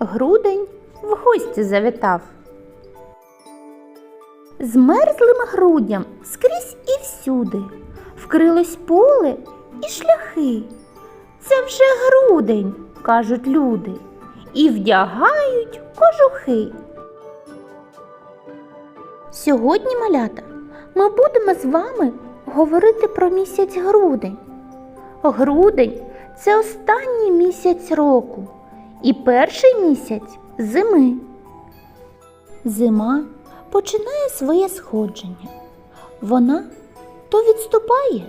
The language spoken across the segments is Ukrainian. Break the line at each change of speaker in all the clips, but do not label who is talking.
Грудень в гості завітав. З мерзлим грудням скрізь і всюди вкрилось поле і шляхи. Це вже грудень, кажуть люди, і вдягають кожухи. Сьогодні, малята, ми будемо з вами говорити про місяць грудень. Грудень це останній місяць року і перший місяць зими. Зима починає своє сходження. Вона то відступає,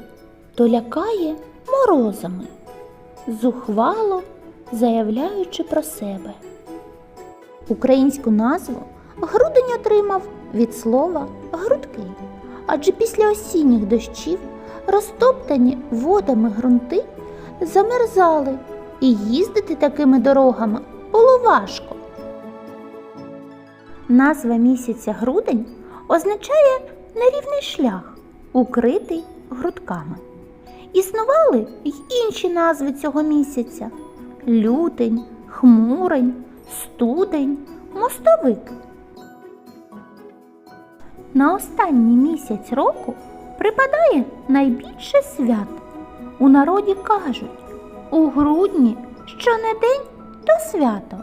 то лякає морозами, зухвало заявляючи про себе. Українську назву грудень отримав від слова грудки, адже після осінніх дощів розтоптані водами ґрунти замерзали, і їздити такими дорогами було важко. Назва місяця грудень означає нерівний шлях, укритий грудками. Існували й інші назви цього місяця лютень, хмурень, студень, мостовик. На останній місяць року припадає найбільше свят. У народі кажуть, у грудні що не день, то свято.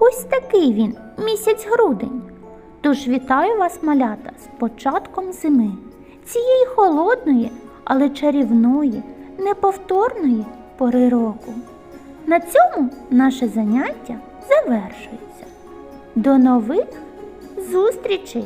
Ось такий він, місяць грудень. Тож вітаю вас, малята, з початком зими, цієї холодної, але чарівної, неповторної пори року. На цьому наше заняття завершується. До нових зустрічей!